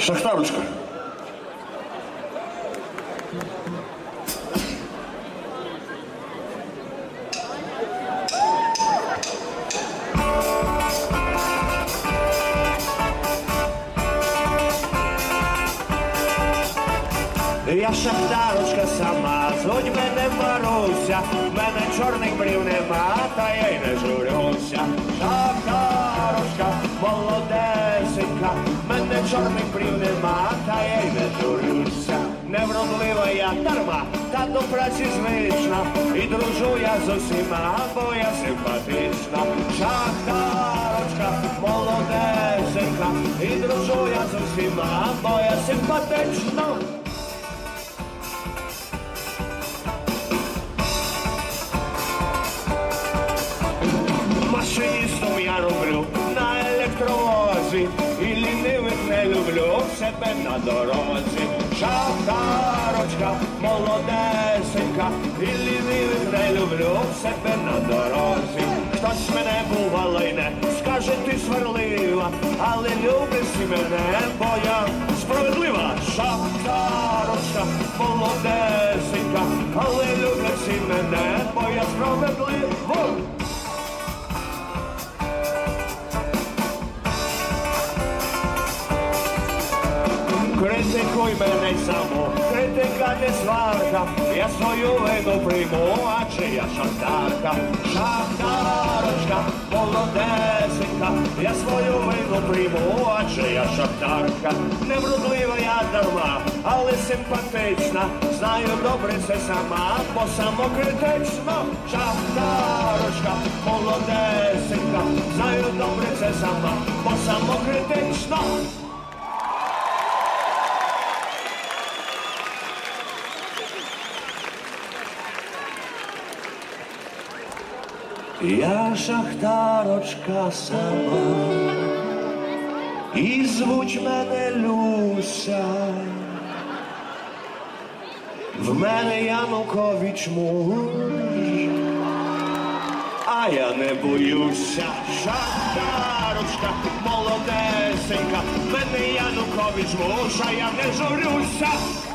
Шахтарочка. Я шахтарочка сама, звуть мене Маруся, в мене чорних брів нема, та чорних брів нема, та я й не журюся. Невродлива я дарма, та до праці звична, і дружу я з усіма, бо я симпатична. Шахтарочка, молодесенька, і дружу я з усіма, бо я симпатична. Машиністом я роблю на електровозі і лінивих не люблю себе на дорозі. Шахтарочка, молодесенька, і лінивих не люблю себе на дорозі. Хтось мене бувало й не скаже, ти сварлива, але любиш і мене, бо я справедлива. Шахтарочка, молодесенька, але люблять і мене, бо я справедлива. Krete coi mene samo, krete kad ne svarga, ja svoju ego primu, a če ja šahtarka, šahtarka, polo desinka, ja svoju ego primu, a če ja šahtarka, nevrugljiva ja darma, ali simpatična, znaju dobre se sama, po samo kretečno. šahtarka, polo desinka, znaju dobre se sama, po samo kretečno. Я шахтарочка сама, і звуть мене Люся. В мене Янукович муж, а я не боюся. Шахтарочка, молодесенька, в мене Янукович муж, а я не журюся.